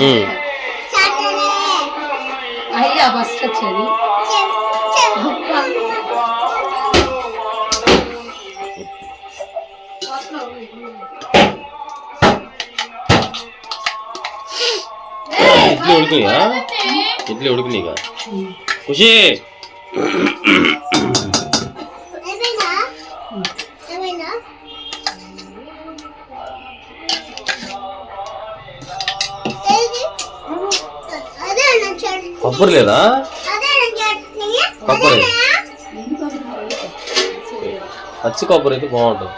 ఉమ్. అయ్యా ఫస్ట్ వచ్చేది ఇడ్లీ ఉడికినాయా ఇడ్లీ ఉడికినాయిగా ఖుషి కొబ్బరి లేదా? కొబ్బరి. పచ్చి కొబ్బరి అయితే బాగుంటుంది.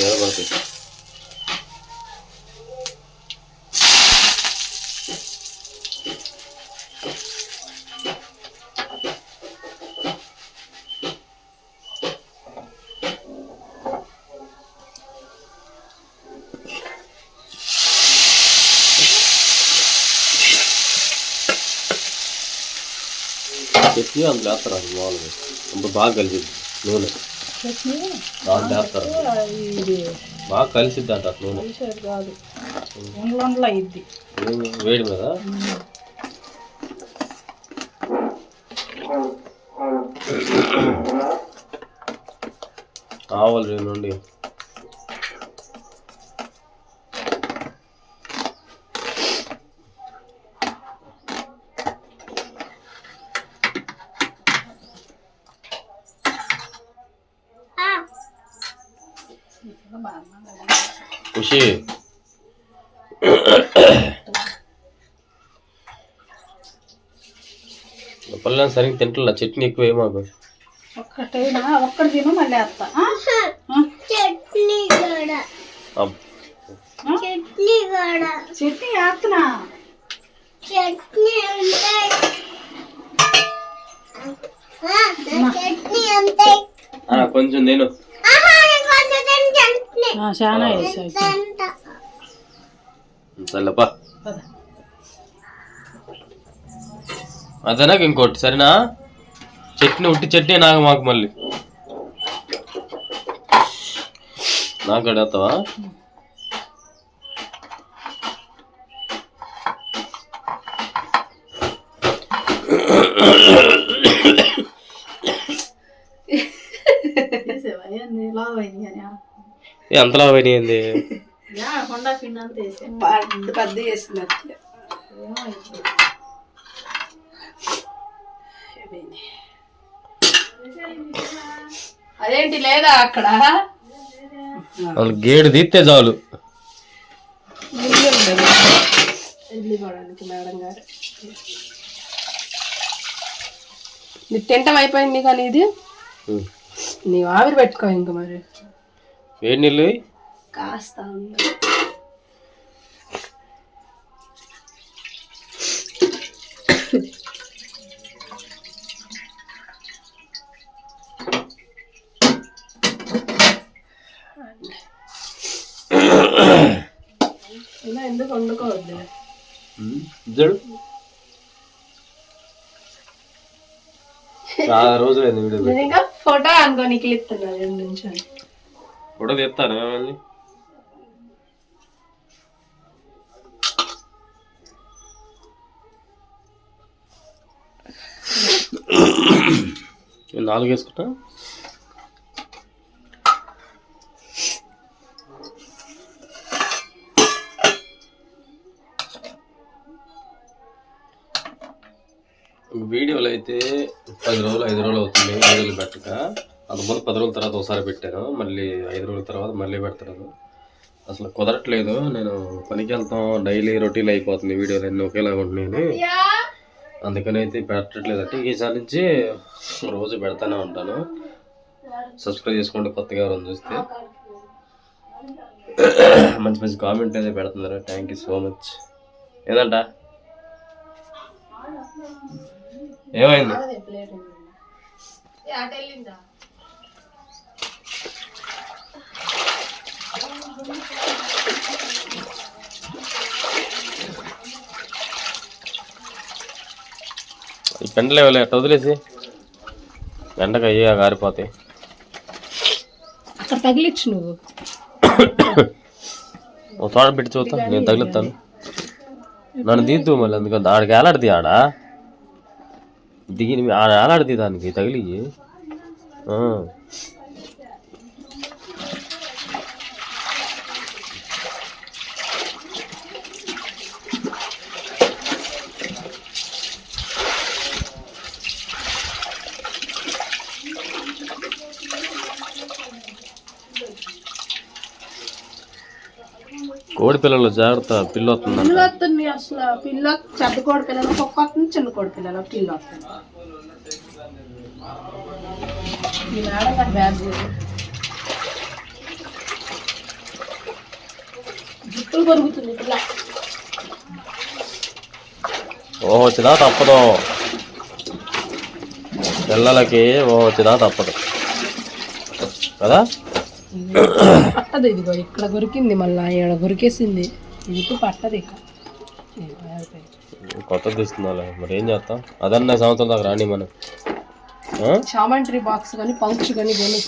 రైలు నిలబడుతుంది చట్నీ అందులో వేస్తారు అది మామూలుగా అప్పుడు బాగా కలిసిద్ది నూనె ఇది బాగా కలిసిద్ది అంట నూనె తీసేది కాదు. ఉండలు ఉండలు అయ్యిద్ది. ఏమి వేడి మీద? ఆవులు రెండు ఖుషి పల్లెని సరిగ్గా తింటున్నా చట్నీ ఎక్కువ ఒక్కటేనా? ఒక్కటి తిను మళ్ళీ వేస్తా? చట్నీ? చట్నీ కూడా. చట్నీ వేస్తున్నా చట్నీ చట్నీ అంటే ఆ, కొంచెం నేను చాలా వేసాయి ఇంకోటి సరేనా? చట్నీ ఉట్టి చట్నీ నాకు మాకు మళ్ళీ. నాకు అడుగుతావా? ఏ అంతలా పోయినాయింది అదేంటి లేదా అక్కడ? గేడు తీస్తే చాలు. నీ తింటం అయిపోయింది కానీ ఇది. నీవు ఆవిరి పెట్టుకో ఇంక మరి. వేడి నీళ్ళు. కాస్త. ఇలా ఎందుకు వండుకోవద్దు చూడు చాలా రోజులైంది వీడియో నేను ఇంకా ఫోటో అనుకో నీకు రెండు నిమిషాలు తీస్తాను మళ్ళీ? నేను నాలుగు వేసుకుంటా. అయితే పది రోజులు ఐదు రోజులు అవుతుంది రోజులు పెట్టక. అంతకుముందు పది రోజుల తర్వాత ఒకసారి పెట్టాను. మళ్ళీ ఐదు రోజుల తర్వాత మళ్ళీ పెడతాను అసలు కుదరట్లేదు. నేను పనికి వెళ్తాం. డైలీ రొటీన్ అయిపోతుంది. వీడియోలు అన్నీ ఒకేలాగా ఉంటున్నాయి అందుకని అయితే పెట్టట్లేదు అంటే ఈసారి నుంచి రోజు పెడతానే ఉంటాను. సబ్స్క్రైబ్ చేసుకోండి కొత్తగా ఎవరైనా చూస్తే. మంచి మంచి కామెంట్ అయితే పెడుతున్నారు. Thank you so much. ఏదంట? ఏమైంది? ఈ పెండలు ఇవ్వలే అట్ట వదిలేసి. ఎండకు అయ్యి గారిపోతాయి. అక్కడ తగిలిచ్చు నువ్వు. ఓ తోట పెట్టి చూస్తా నేను తగిలిస్తాను నన్ను తీద్దు మళ్ళీ అందుకని ఆడికి ఏలాడితే ఆడ? దిగి ఆడ ఏలాడితే దానికి తగిలి పిల్లలు జాగ్రత్త పిల్ల వస్తుందంట పిల్ల వస్తుంది అసలు. పిల్ల పెద్ద కోడి పిల్లలు కుక్క వస్తుంది చిన్న కోడి పిల్లలు పిల్ల వస్తుంది ఈ బ్యాగ్. జుట్టులు పిల్ల. ఓ వచ్చినా తప్పదు. పిల్లలకి ఓ వచ్చినా తప్పదు. కదా? పట్టదు ఇదిగో ఇక్కడ కొరికింది మళ్ళీ ఇక్కడ కొరికేసింది ఇది పట్టదు ఇక. కొత్తది తీస్తున్నాలే మరి ఏం చేస్తాం? అదన్నా సంవత్సరం దాకా రాని మనం. చామంట్రీ బాక్స్ కానీ పంక్స్ కానీ. కొని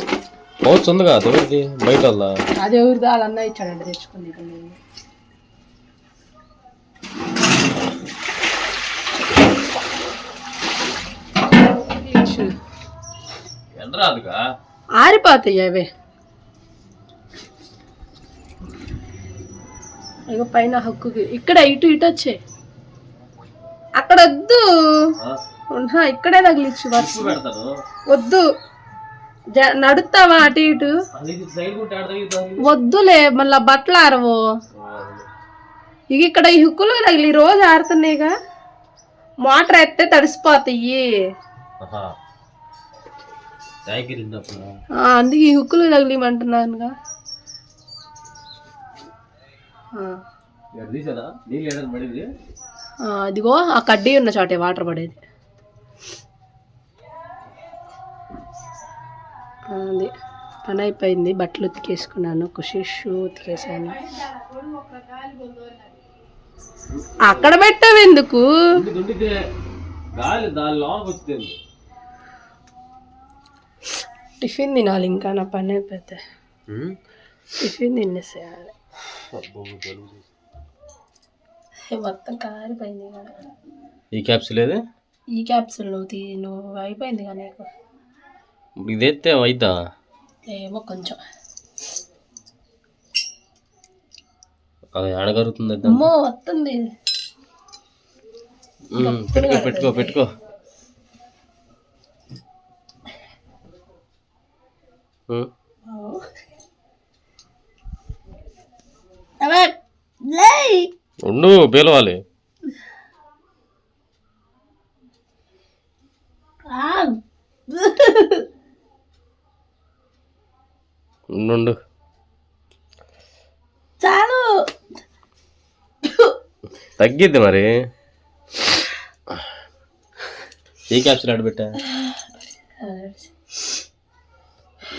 పౌచ్ ఉందిగా దేవుడిది బయట వాళ్ళ అది ఎవరిదో? వాళ్ళ అన్న ఇచ్చాడండి తెచ్చుకుంది ఆరిపోతాయి అవే. ఇక పైన హక్కుకి. ఇక్కడ ఇటు ఇటు వచ్చే. అక్కడ వద్దు. ఇక్కడే తగిలిచ్చు వద్దు. నడుస్తావా అటు ఇటు. వద్దులే మళ్ళా బట్టలు ఆరవు. ఇక ఇక్కడ ఈ హుక్కులు తగిలి రోజు ఆరుతున్నాయిగా. మోటార్ ఎత్తే తడిసిపోతాయి. అందుకే ఈ హుక్కులు తగిలిమంటున్నానుగా ఆ. ఎక్కడ తీసానా నీళ్ళు ఏడాది పడింది ఆ, అదిగో ఆ కడ్డీ ఉన్న చోటే వాటర్ పడేది. అది. పని అయిపోయింది. బట్టలు ఉతికేసుకున్నాను. ఖుషి షూ ఉతికేసాను. అక్కడ పెట్టావు ఎందుకు? టిఫిన్ తినాలి ఇంకా నా పని అయిపోతే. టిఫిన్ తినేసేయాలి. మొత్తం కారిపోయింది ఈ క్యాప్సిల్ ఏది? ఈ క్యాప్సూల్ నువ్వు తీ నువ్వు అయిపోయింది కానీ నీకు. ఇప్పుడు ఇది ఎత్తే అయిద్దా? ఏమో కొంచెం. అది ఆడగలుగుతుంది అది అమ్మో వస్తుంది. పెట్టుకో పెట్టుకో పెట్టుకో. ఉమ్, ఉండు పేలవాలి. ఉండు. చాలు. తగ్గిద్ది మరి. ఏ క్యాప్సిల్ ఆడబెట్టా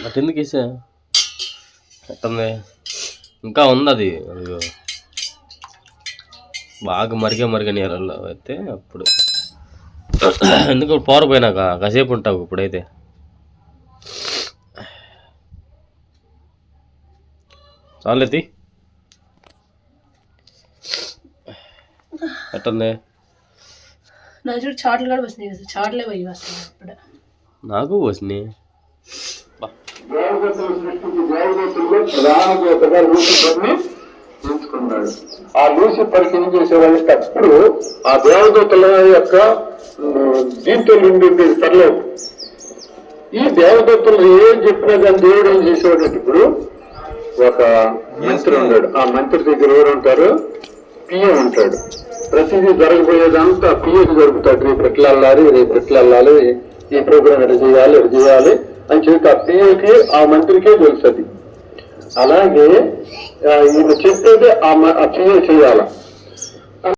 అటు ఎందుకు వేసా? ఎట్టుంది ఇంకా ఉంది అది. అదిగో. బాగా మరిగే మరిగే నీళ్ళల్లో అయితే అప్పుడు. ఎందుకు పోరపోయినాక కాసేపు ఉంటావు ఇప్పుడైతే. చాలెత్తి ఎట్టుంది? నా చూడు చాట్లు కూడా వస్తున్నాయి కదా చాట్లే పోయి వస్తున్నాయి ఇప్పుడు నాకు ప్రధాన ఎంచుకున్నాడు. ఆ లూసిఫర్కి ఏం చేసేవాళ్ళకి అప్పుడు ఆ దేవదూతల యొక్క ఉమ్, దీంతో ఉండి పర్లేదు. ఈ దేవదత్తులు ఏం చెప్పినా కానీ దేవుడు ఏం చేసేవాడు ఇప్పుడు ఒక మంత్రి ఉన్నాడు. ఆ మంత్రి దగ్గర ఎవరు ఉంటారు? పిఎం ఉంటాడు. ప్రతిదీ జరగబోయేదంతా పిఎకి జరుగుతాడు రేపు ఎట్లా వెళ్ళాలి రేపు ఎట్లా వెళ్ళాలి ఈ ప్రోగ్రామ్ ఎట్లా చేయాలి ఎట్లా చేయాలి అని చెప్పి ఆ పిఏకి ఆ మంత్రికే తెలుస్తుంది. అలాగే ఈమె చెప్పేది ఆమె మ- చేయాల?